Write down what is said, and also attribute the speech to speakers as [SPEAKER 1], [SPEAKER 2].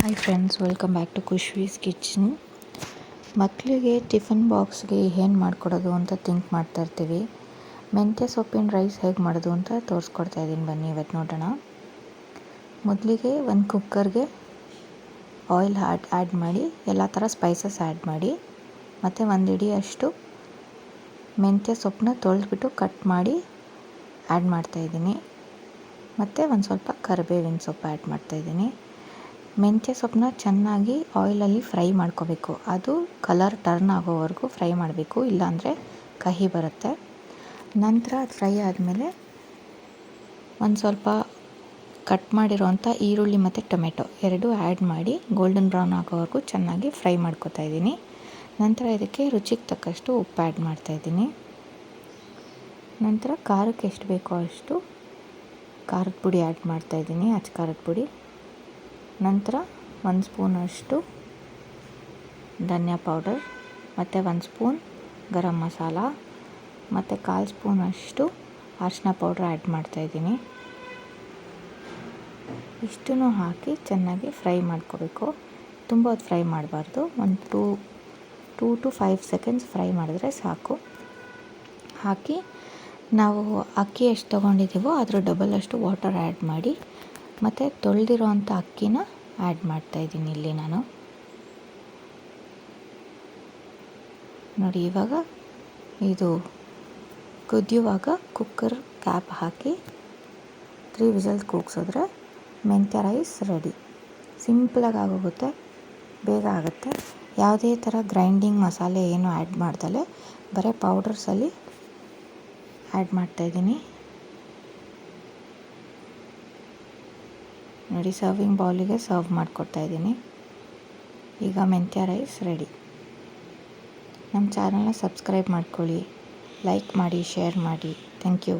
[SPEAKER 1] Hi friends welcome back to Khushvi's kitchen ಮಕ್ಕಳಿಗೆ tiffin ಬಾಕ್ಸ್ಗೆ ಏನು ಮಾಡಿಕೊಡೋದು ಅಂತ ಥಿಂಕ್ ಮಾಡ್ತಾ ಇರ್ತೀವಿ. ಮೆಂತ್ಯ ಸೊಪ್ಪಿನ ರೈಸ್ ಹೇಗೆ ಮಾಡೋದು ಅಂತ ತೋರಿಸ್ಕೊಡ್ತಾ ಇದ್ದೀನಿ ಬನ್ನಿ ಇವತ್ತು ನೋಡೋಣ. ಮೊದಲಿಗೆ ಒಂದು ಕುಕ್ಕರ್ಗೆ ಆಯಿಲ್ ಆ್ಯಡ್ ಆ್ಯಡ್ ಮಾಡಿ, ಎಲ್ಲ ಥರ ಸ್ಪೈಸಸ್ ಆ್ಯಡ್ ಮಾಡಿ, ಮತ್ತು ಒಂದು ಇಡಿಯಷ್ಟು ಮೆಂತ್ಯ ಸೊಪ್ಪನ್ನ ತೊಳೆದ್ಬಿಟ್ಟು ಕಟ್ ಮಾಡಿ ಆ್ಯಡ್ ಮಾಡ್ತಾಯಿದ್ದೀನಿ ಮತ್ತು ಒಂದು ಸ್ವಲ್ಪ ಕರಿಬೇವಿನ ಸೊಪ್ಪು ಆ್ಯಡ್ ಮಾಡ್ತಾಯಿದ್ದೀನಿ ಮೆಂತ್ಯ ಸೊಪ್ಪನ್ನ ಚೆನ್ನಾಗಿ ಆಯಿಲಲ್ಲಿ ಫ್ರೈ ಮಾಡ್ಕೋಬೇಕು. ಅದು ಕಲರ್ ಟರ್ನ್ ಆಗೋವರೆಗೂ ಫ್ರೈ ಮಾಡಬೇಕು. ಇಲ್ಲಾಂದರೆ ಕಹಿ ಬರುತ್ತೆ. ನಂತರ ಅದು ಫ್ರೈ ಆದಮೇಲೆ ಒಂದು ಸ್ವಲ್ಪ ಕಟ್ ಮಾಡಿರೋವಂಥ ಈರುಳ್ಳಿ ಮತ್ತು ಟೊಮೆಟೊ ಎರಡು ಆ್ಯಡ್ ಮಾಡಿ ಗೋಲ್ಡನ್ ಬ್ರೌನ್ ಆಗೋವರೆಗೂ ಚೆನ್ನಾಗಿ ಫ್ರೈ ಮಾಡ್ಕೊತಾ ಇದ್ದೀನಿ. ನಂತರ ಇದಕ್ಕೆ ರುಚಿಗೆ ತಕ್ಕಷ್ಟು ಉಪ್ಪು ಆ್ಯಡ್ ಮಾಡ್ತಾಯಿದ್ದೀನಿ ನಂತರ ಖಾರಕ್ಕೆ ಎಷ್ಟು ಬೇಕೋ ಅಷ್ಟು ಖಾರದ ಪುಡಿ ಆ್ಯಡ್ ಮಾಡ್ತಾಯಿದ್ದೀನಿ ಅಚ್ಚ ಖಾರದ ಪುಡಿ. ನಂತರ ಒಂದು ಸ್ಪೂನಷ್ಟು ಧನಿಯಾ ಪೌಡರ್, ಮತ್ತು ಒಂದು ಸ್ಪೂನ್ ಗರಂ ಮಸಾಲ, ಮತ್ತು ಕಾಲು ಸ್ಪೂನಷ್ಟು ಅರಿಶಿನ ಪೌಡ್ರ್ ಆ್ಯಡ್ ಮಾಡ್ತಾಯಿದ್ದೀನಿ ಇಷ್ಟನ್ನು ಹಾಕಿ ಚೆನ್ನಾಗಿ ಫ್ರೈ ಮಾಡ್ಕೋಬೇಕು. ತುಂಬ ಹೊತ್ತು ಫ್ರೈ ಮಾಡಬಾರ್ದು. ಒಂದು two two to five seconds fry ಮಾಡಿದ್ರೆ ಸಾಕು. ಹಾಕಿ ನಾವು ಅಕ್ಕಿ ಎಷ್ಟು ತೊಗೊಂಡಿದ್ದೀವೋ ಅದರ ಡಬಲ್ ಅಷ್ಟು ವಾಟರ್ ಆ್ಯಡ್ ಮಾಡಿ ಮತ್ತು ತೊಳೆದಿರೋ ಅಂಥ ಅಕ್ಕಿನ ಆ್ಯಡ್ ಮಾಡ್ತಾಯಿದ್ದೀನಿ ಇಲ್ಲಿ ನಾನು. ನೋಡಿ, ಇವಾಗ ಇದು ಕುದಿಯುವಾಗ ಕುಕ್ಕರ್ ಕ್ಯಾಪ್ ಹಾಕಿ ತ್ರೀ ವಿಸಲ್ಸ್ ಕೂಗ್ಸಿದ್ರೆ ಮೆಂತ್ಯ ರೈಸ್ ರೆಡಿ ಸಿಂಪಲಾಗಿ ಆಗೋಗುತ್ತೆ, ಬೇಗ ಆಗುತ್ತೆ. ಯಾವುದೇ ಥರ ಗ್ರೈಂಡಿಂಗ್ ಮಸಾಲೆ ಏನು ಆ್ಯಡ್ ಮಾಡ್ದಲೆ, ಬರೀ ಪೌಡರ್ಸಲ್ಲಿ ಆ್ಯಡ್ ಮಾಡ್ತಾಯಿದ್ದೀನಿ ನೋಡಿ ಸರ್ವಿಂಗ್ ಬೌಲಿಗೆ ಸರ್ವ್ ಮಾಡಿಕೊಡ್ತಾ ಇದ್ದೀನಿ. ಈಗ ಮೆಂತ್ಯ ರೈಸ್ ರೆಡಿ ನಮ್ಮ ಚಾನಲ್ನ ಸಬ್ಸ್ಕ್ರೈಬ್ ಮಾಡ್ಕೊಳ್ಳಿ ಲೈಕ್ ಮಾಡಿ ಶೇರ್ ಮಾಡಿ. Thank you